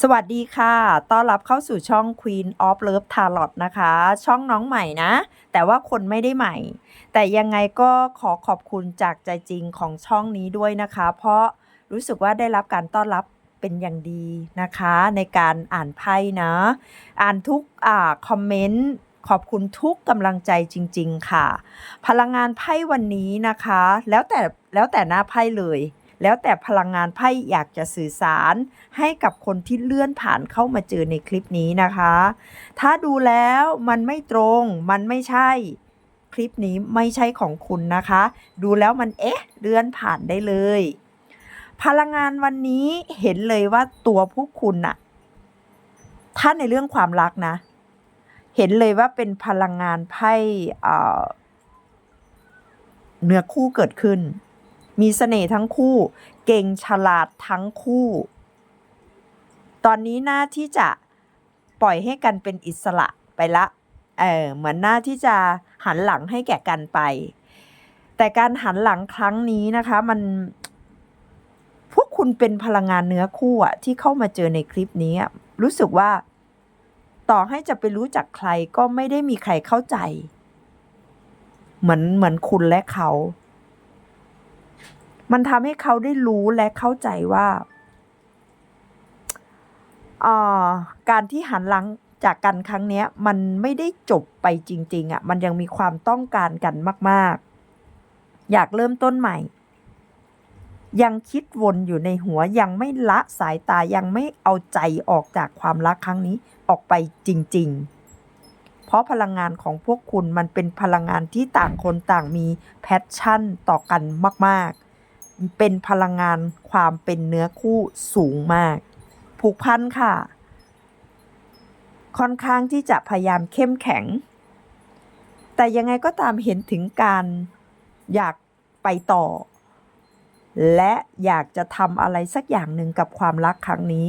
สวัสดีค่ะ ต้อนรับเข้าสู่ช่อง Queen of Love Tarot นะคะ ช่องน้องใหม่นะ แต่ว่าคนไม่ได้ใหม่ แต่ยังไงก็ขอขอบคุณจากใจจริงของช่องนี้ด้วยนะคะ เพราะรู้สึกว่าได้รับการต้อนรับเป็นอย่างดีนะคะ ในการอ่านไพ่นะ อ่านทุกอ่าคอมเมนต์ขอบคุณทุกกำลังใจจริง ๆ ค่ะ พลังงานไพ่วันนี้นะคะ แล้วแต่แล้วแต่หน้าไพ่เลย แล้วแต่พลังงานไพ่อยากจะสื่อสารให้กับคนที่เลื่อนผ่านเข้ามาเจอในคลิปนี้นะคะ ถ้าดูแล้วมันไม่ตรง มันไม่ใช่ คลิปนี้ไม่ใช่ของคุณนะคะ ดูแล้วมันเอ๊ะ เลื่อนผ่านได้เลย พลังงานวันนี้เห็นเลยว่าตัวพวกคุณน่ะ ถ้าในเรื่องความรักนะ เห็นเลยว่าเป็นพลังงานไพ่เอ่อเนื้อคู่เกิดขึ้น มีเสน่ห์ทั้งคู่ เก่งฉลาดทั้งคู่ ตอนนี้หน้าที่จะปล่อยให้กันเป็นอิสระไปละ เออเหมือนหน้าที่จะหันหลังให้แก่กันไป แต่การหันหลังครั้งนี้นะคะมันพวกคุณเป็นพลังงานเนื้อคู่อะที่เข้ามาเจอในคลิปนี้ รู้สึกว่า ต่อให้จะไปรู้จักใครก็ไม่ได้มีใครเข้าใจ เหมือนเหมือนคุณและเขา มันทำให้เขาได้รู้และเข้าใจว่าการที่หันหลังจากกันครั้งนี้มันไม่ได้จบไปจริง ๆอะ่ะมันยังมีความต้องการกันมาก ๆ อยากเริ่มต้นใหม่ ยังคิดวนอยู่ในหัวยังไม่ละสายตายังไม่เอาใจออกจากความรักครั้งนี้ออกไปจริง ๆ เพราะพลังงานของพวกคุณมันเป็นพลังงานที่ต่างคนต่างมีแพชชั่นต่อกันมาก ๆ เป็นพลังงานความเป็นเนื้อคู่สูงมาก ผูกพันค่ะ ค่อนข้างที่จะพยายามเข้มแข็ง แต่ยังไงก็ตามเห็นถึงการอยากไปต่อ และอยากจะทำอะไรสักอย่างหนึ่งกับความรักครั้งนี้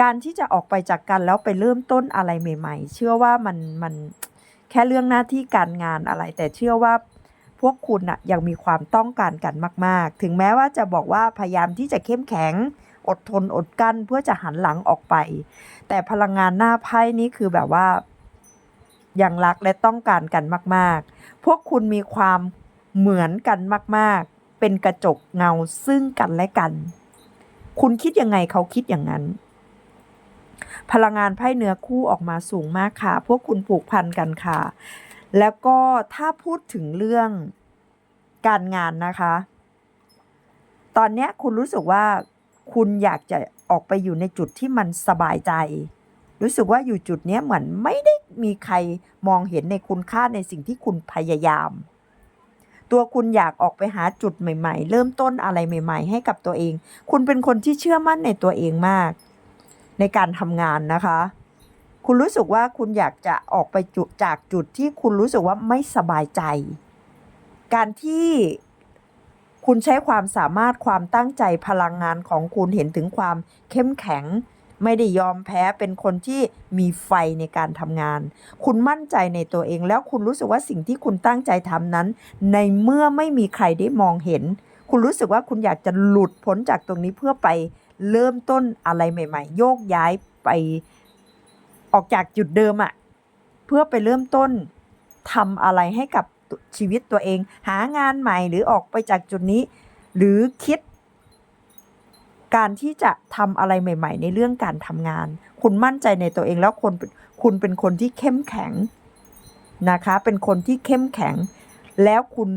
การที่จะออกไปจากกันแล้วไปเริ่มต้นอะไรใหม่ ๆ เชื่อว่ามันมันแค่เรื่องหน้าที่การงานอะไร แต่เชื่อว่า พวกคุณอะยังมีความต้องการกันมาก ๆ ถึงแม้ว่าจะบอกว่าพยายามที่จะเข้มแข็ง อดทนอดกั้นเพื่อจะหันหลังออกไป แต่พลังงานหน้าไพ่นี้คือแบบว่ายังรักและต้องการกันมาก ๆ พวกคุณมีความเหมือนกันมาก ๆ เป็นกระจกเงาซึ่งกันและกัน คุณคิดยังไงเขาคิดอย่างนั้น พลังงานไพ่เนื้อคู่ออกมาสูงมากค่ะ พวกคุณผูกพันกันค่ะ แล้วก็ถ้าพูดถึงเรื่องการงานนะคะ ตอนนี้คุณรู้สึกว่าคุณอยากจะออกไปอยู่ในจุดที่มันสบายใจ รู้สึกว่าอยู่จุดนี้เหมือนไม่ได้มีใครมองเห็นในคุณค่าในสิ่งที่คุณพยายาม ตัวคุณอยากออกไปหาจุดใหม่ ๆ เริ่มต้นอะไรใหม่ ๆ ให้กับตัวเอง คุณเป็นคนที่เชื่อมั่นในตัวเองมาก ในการทำงานนะคะ คุณรู้สึกว่าคุณอยากจะออกไปจุจากจุดที่คุณรู้สึกว่าไม่สบายใจ การที่คุณใช้ความสามารถความตั้งใจพลังงานของคุณเห็นถึงความเข้มแข็ง ไม่ได้ยอมแพ้เป็นคนที่มีไฟในการทำงาน คุณมั่นใจในตัวเอง แล้วคุณรู้สึกว่าสิ่งที่คุณตั้งใจทำนั้น ในเมื่อไม่มีใครได้มองเห็น คุณรู้สึกว่าคุณอยากจะหลุดพ้นจากตรงนี้เพื่อไปเริ่มต้นอะไรใหม่ ๆ โยกย้ายไป ออกจากจุดเดิมอะเพื่อไปเริ่มต้นทำอะไรให้กับชีวิตตัวเอง หางานใหม่หรือออกไปจากจุดนี้ หรือคิด การที่จะทำอะไรใหม่ ๆ ในเรื่องการทำงาน คุณมั่นใจในตัวเองแล้วคนคุณเป็นคนที่เข้มแข็งนะคะ เป็นคนที่เข้มแข็ง แล้วคุณ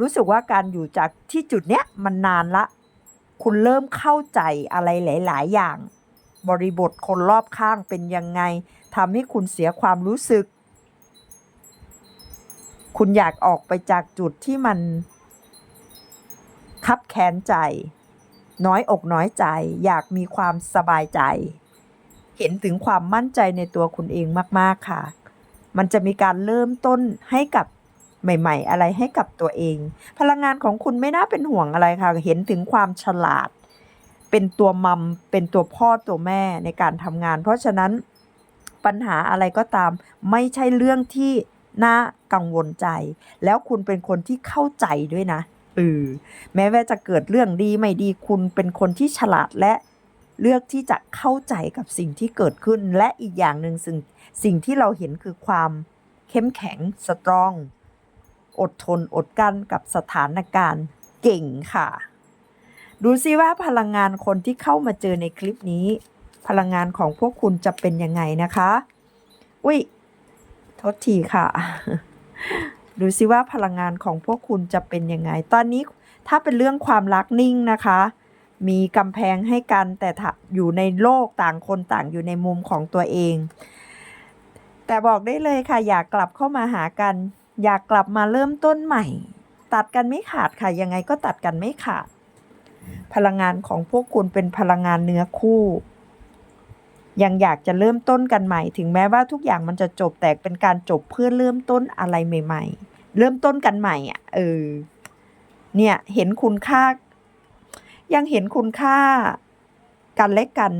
รู้สึกว่าการอยู่จากที่จุดเนี้ยมันนานละ คุณเริ่มเข้าใจอะไรหลาย ๆ อย่าง บริบทคนรอบข้างเป็นยังไงทำให้คุณเสียความรู้สึก คุณอยากออกไปจากจุดที่มัน คับแค้นใจ น้อยอกน้อยใจ อยากมีความสบายใจ เห็นถึงความมั่นใจในตัวคุณเองมาก ๆ ค่ะ มันจะมีการเริ่มต้นให้กับใหม่ ๆ อะไรให้กับตัวเอง พลังงานของคุณไม่น่าเป็นห่วงอะไรค่ะ เห็นถึงความฉลาด เป็นตัวมัมเป็นตัวพ่อตัวแม่ในการทำงาน เพราะฉะนั้นปัญหาอะไรก็ตาม ไม่ใช่เรื่องที่น่ากังวลใจ แล้วคุณเป็นคนที่เข้าใจด้วยนะเออแม้ว่าจะเกิดเรื่องดีไม่ดีคุณเป็นคนที่ฉลาดและเลือกที่จะเข้าใจกับสิ่งที่เกิดขึ้น และอีกอย่างหนึ่งสิ่งสิ่งที่เราเห็นคือความเข้มแข็งสตรอง อดทนอดกั้นกับสถานการณ์ เก่งค่ะ ดูซิว่าพลังงานคนที่เข้ามาเจอในคลิปนี้ พลังงานของพวกคุณจะเป็นยังไงนะคะ อุ้ยโทษทีค่ะ ดูซิว่าพลังงานของพวกคุณจะเป็นยังไง ตอนนี้ถ้าเป็นเรื่องความรักนิ่งนะคะ มีกำแพงให้กันแต่อยู่ในโลกต่างคนต่างอยู่ในมุมของตัวเอง แต่บอกได้เลยค่ะ อยากกลับเข้ามาหากัน อยากกลับมาเริ่มต้นใหม่ ตัดกันไม่ขาดค่ะ ยังไงก็ตัดกันไม่ขาด พลังงานของพวกคุณเป็นพลังงานเนื้อคู่ ยังอยากจะเริ่มต้นกันใหม่ ถึงแม้ว่าทุกอย่างมันจะจบแต่เป็นการจบเพื่อเริ่มต้นอะไรใหม่ ๆ เริ่มต้นกันใหม่อะเออเนี่ยเห็นคุณค่า ยังเห็นคุณค่ากันและกัน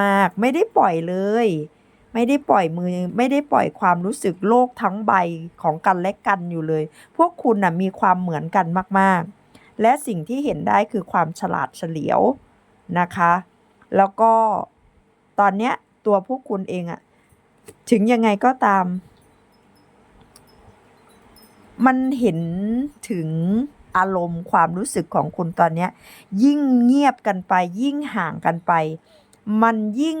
มาก ๆ ไม่ได้ปล่อยเลย ไม่ได้ปล่อยมือ ไม่ได้ปล่อยความรู้สึกโลกทั้งใบของกันและกันอยู่เลย พวกคุณน่ะมีความเหมือนกันมาก ๆ และสิ่งที่เห็นได้คือความฉลาดเฉลียวนะคะ แล้วก็ตอนเนี้ยตัวพวกคุณเองอะถึงยังไงก็ตาม มันเห็นถึงอารมณ์ความรู้สึกของคุณตอนเนี้ยยิ่งเงียบกันไปยิ่งห่างกันไป มันยิ่ง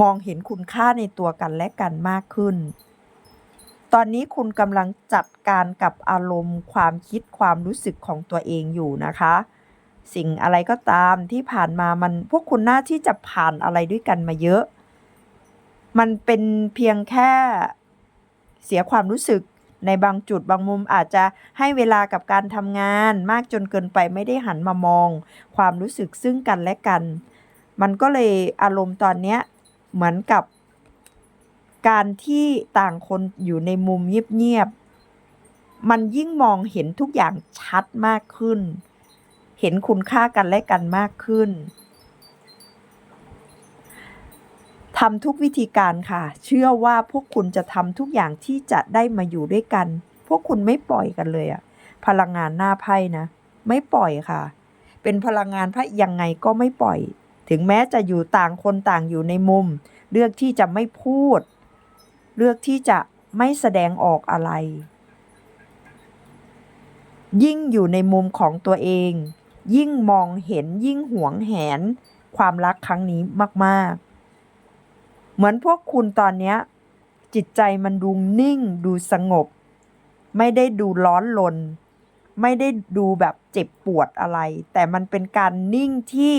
มองเห็นคุณค่าในตัวกันและกันมากขึ้น ตอนนี้คุณกำลังจัดการกับอารมณ์ความคิดความรู้สึกของตัวเองอยู่นะคะ สิ่งอะไรก็ตามที่ผ่านมามันพวกคุณน่าที่จะผ่านอะไรด้วยกันมาเยอะ มันเป็นเพียงแค่เสียความรู้สึกในบางจุดบางมุมอาจจะให้เวลากับการทำงานมากจนเกินไปไม่ได้หันมามอง ความรู้สึกซึ่งกันและกัน มันก็เลยอารมณ์ตอนเนี้ยเหมือนกับ การที่ต่างคนอยู่ในมุมเงียบๆ มันยิ่งมองเห็นทุกอย่างชัดมากขึ้น เห็นคุณค่ากันและกันมากขึ้นทำทุกวิธีการค่ะ เชื่อว่าพวกคุณจะทำทุกอย่างที่จะได้มาอยู่ด้วยกัน พวกคุณไม่ปล่อยกันเลยอะพลังงานหน้าไพ่นะ ไม่ปล่อยค่ะ เป็นพลังงานไพ่ยังไงก็ไม่ปล่อย ถึงแม้จะอยู่ต่างคนต่างอยู่ในมุม เลือกที่จะไม่พูด เลือกที่จะไม่แสดงออกอะไร ยิ่งอยู่ในมุมของตัวเอง ยิ่งมองเห็นยิ่งหวงแหน ความรักครั้งนี้มากๆ เหมือนพวกคุณตอนนี้จิตใจมันดูนิ่งดูสงบ ไม่ได้ดูร้อนลน ไม่ได้ดูแบบเจ็บปวดอะไร แต่มันเป็นการนิ่งที่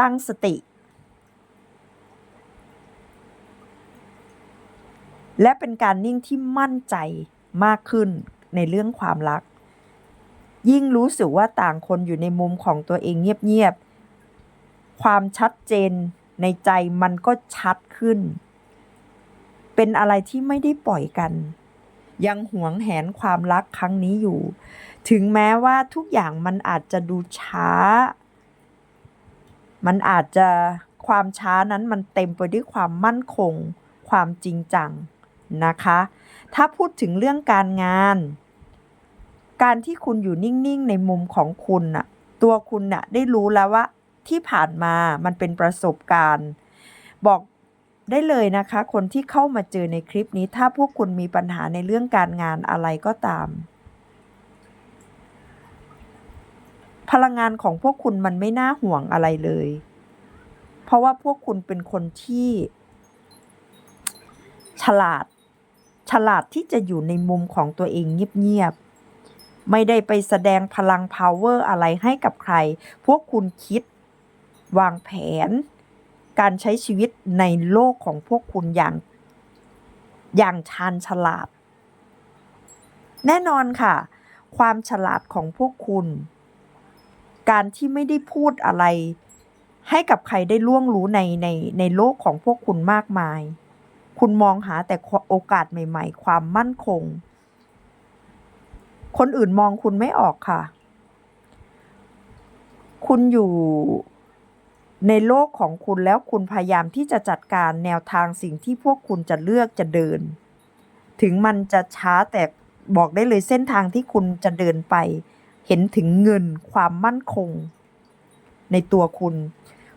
ตั้งสติ และเป็นการนิ่งที่มั่นใจมากขึ้นในเรื่องความรัก ยิ่งรู้สึกว่าต่างคนอยู่ในมุมของตัวเองเงียบๆ ความชัดเจนในใจมันก็ชัดขึ้น เป็นอะไรที่ไม่ได้ปล่อยกัน ยังหวงแหนความรักครั้งนี้อยู่ ถึงแม้ว่าทุกอย่างมันอาจจะดูช้า มันอาจจะความช้านั้นมันเต็มไปด้วยความมั่นคง ความจริงจัง นะคะ ถ้าพูดถึงเรื่องการงาน การที่คุณอยู่นิ่งๆ ในมุมของคุณน่ะ ตัวคุณน่ะได้รู้แล้วว่าที่ผ่านมามันเป็นประสบการณ์ บอกได้เลยนะคะ คนที่เข้ามาเจอในคลิปนี้ ถ้าพวกคุณมีปัญหาในเรื่องการงานอะไรก็ตาม พลังงานของพวกคุณมันไม่น่าห่วงอะไรเลย เพราะว่าพวกคุณเป็นคนที่ ฉลาด ฉลาดที่จะอยู่ในมุมของตัวเองเงียบๆ ไม่ได้ไปแสดงพลัง power อะไรให้กับใคร พวกคุณคิด วางแผน การใช้ชีวิตในโลกของพวกคุณอย่าง อย่างชาญฉลาด แน่นอนค่ะ ความฉลาดของพวกคุณ การที่ไม่ได้พูดอะไร ให้กับใครได้ล่วงรู้ในในในโลกของพวกคุณมากมาย คุณมองหาแต่โอกาสใหม่ ๆ ความมั่นคง คนอื่นมองคุณไม่ออกค่ะ คุณอยู่ในโลกของคุณแล้วคุณพยายามที่จะจัดการแนวทางสิ่งที่พวกคุณจะเลือกจะเดิน ถึงมันจะช้าแต่บอกได้เลยเส้นทางที่คุณจะเดินไป เห็นถึงเงินความมั่นคง ในตัวคุณ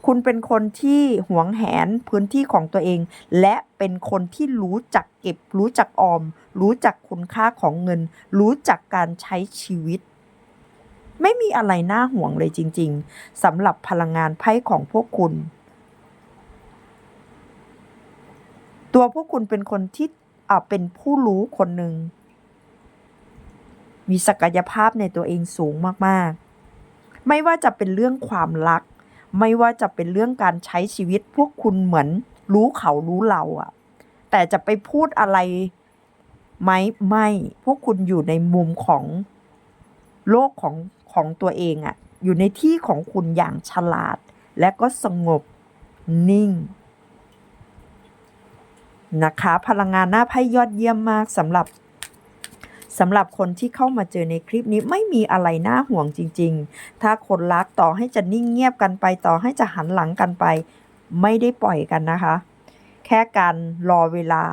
คุณเป็นคนที่หวงแหนพื้นที่ของตัวเอง และเป็นคนที่รู้จักเก็บ รู้จักออม รู้จักคุณค่าของเงิน รู้จักการใช้ชีวิต ไม่มีอะไรน่าห่วงเลยจริง ๆสำหรับพลังงานไพ่ของพวกคุณ ตัวพวกคุณเป็นคนที่เป็นผู้รู้คนหนึ่งมีศักยภาพในตัวเองสูงมากๆ ไม่ว่าจะเป็นเรื่องความรัก ไม่ว่าจะเป็นเรื่องการใช้ชีวิตพวกคุณเหมือนรู้เขารู้เราอะแต่จะไปพูดอะไรไหมไม่ พวกคุณอยู่ในมุมของโลกของของตัวเองอะอยู่ในที่ของคุณอย่างฉลาด และก็สงบนิ่งนะคะ พลังงานหน้าไพ่ยอดเยี่ยมมากสำหรับ สำหรับคนที่เข้ามาเจอในคลิปนี้ไม่มีอะไรน่าห่วงจริง ๆ ถ้าคนรักต่อให้จะนิ่งเงียบกันไปต่อให้จะหันหลังกันไป ไม่ได้ปล่อยกันนะคะ แค่การรอเวลา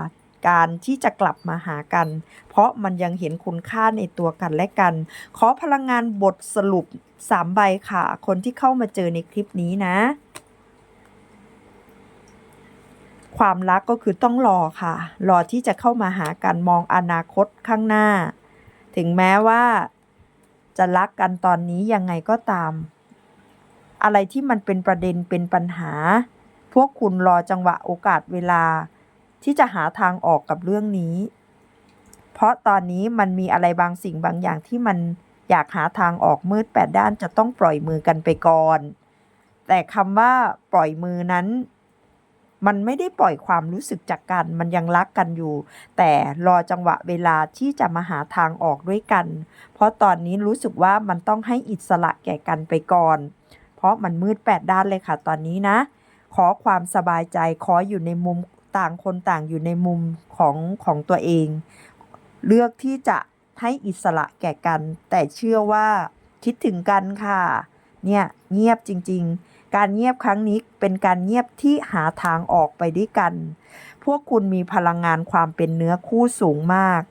การที่จะกลับมาหากัน เพราะมันยังเห็นคุณค่าในตัวกันและกัน ขอพลังงานบทสรุป 3 ใบค่ะ คนที่เข้ามาเจอในคลิปนี้นะ ความรักก็คือต้องรอค่ะ รอที่จะเข้ามาหากันมองอนาคตข้างหน้า ถึงแม้ว่า จะรักกันตอนนี้ยังไงก็ตาม อะไรที่มันเป็นประเด็นเป็นปัญหา พวกคุณรอจังหวะโอกาสเวลา ที่จะหาทางออกกับเรื่องนี้ เพราะตอนนี้มันมีอะไรบางสิ่งบางอย่างที่มันอยากหาทางออกมืดแปดด้านจะต้องปล่อยมือกันไปก่อน แต่คำว่าปล่อยมือนั้น มันไม่ได้ปล่อยความรู้สึกจากกัน มันยังรักกันอยู่ แต่รอจังหวะเวลาที่จะมาหาทางออกด้วยกัน เพราะตอนนี้รู้สึกว่ามันต้องให้อิสระแก่กันไปก่อน เพราะมันมืดแปดด้านเลยค่ะตอนนี้นะ ขอความสบายใจขออยู่ในมุมต่างคนต่างอยู่ในมุมของของตัวเอง เลือกที่จะให้อิสระแก่กัน แต่เชื่อว่าคิดถึงกันค่ะ เนี่ยเงียบจริง ๆ การเงียบครั้งนี้เป็นการเงียบที่หาทางออกไปด้วยกัน พวกคุณมีพลังงานความเป็นเนื้อคู่สูงมาก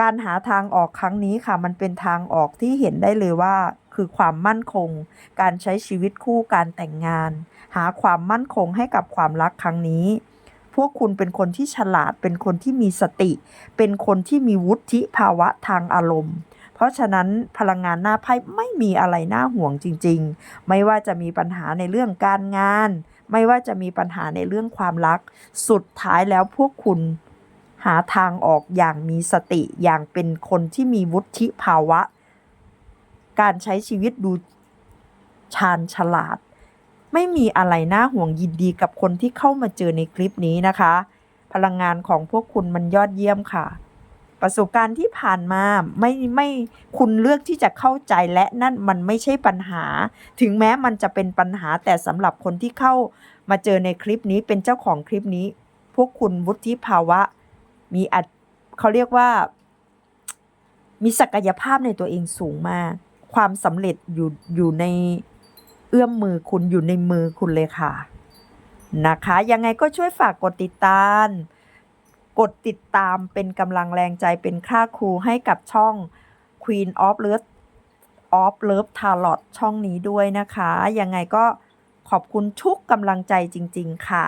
การหาทางออกครั้งนี้ค่ะ มันเป็นทางออกที่เห็นได้เลยว่า คือความมั่นคง การใช้ชีวิตคู่การแต่งงาน หาความมั่นคงให้กับความรักครั้งนี้ พวกคุณเป็นคนที่ฉลาด เป็นคนที่มีสติ เป็นคนที่มีวุฒิภาวะทางอารมณ์ ราะฉะนั้นพลังงานหน้าไพ่ไม่มีอะไรน่าห่วงจริง ๆ ไม่ว่าจะมีปัญหาในเรื่องการงาน ไม่ว่าจะมีปัญหาในเรื่องความรัก สุดท้ายแล้วพวกคุณหาทางออกอย่างมีสติอย่างเป็นคนที่มีวุฒิภาวะ การใช้ชีวิตดูชาญฉลาด ไม่มีอะไรน่าห่วงยินดีกับคนที่เข้ามาเจอในคลิปนี้นะคะ พลังงานของพวกคุณมันยอดเยี่ยมค่ะ ประสบการณ์ที่ผ่านมาไม่ไม่คุณเลือกที่จะเข้าใจและนั่นมันไม่ใช่ปัญหา ถึงแม้มันจะเป็นปัญหาแต่สำหรับคนที่เข้ามาเจอในคลิปนี้เป็นเจ้าของคลิปนี้ พวกคุณวุฒิภาวะ มีอัดเขาเรียกว่า มีศักยภาพในตัวเองสูงมาก ความสำเร็จอยู่อยู่ในเอื้อมมือคุณอยู่ในมือคุณเลยค่ะ นะคะ ยังไงก็ช่วยฝากกดติดตาม กดติดตามเป็นกำลังแรงใจเป็นค่าครูให้กับช่อง Queen of Love of Love Tarot ช่องนี้ด้วยนะคะ ยังไงก็ขอบคุณทุกกำลังใจจริง ๆ ค่ะ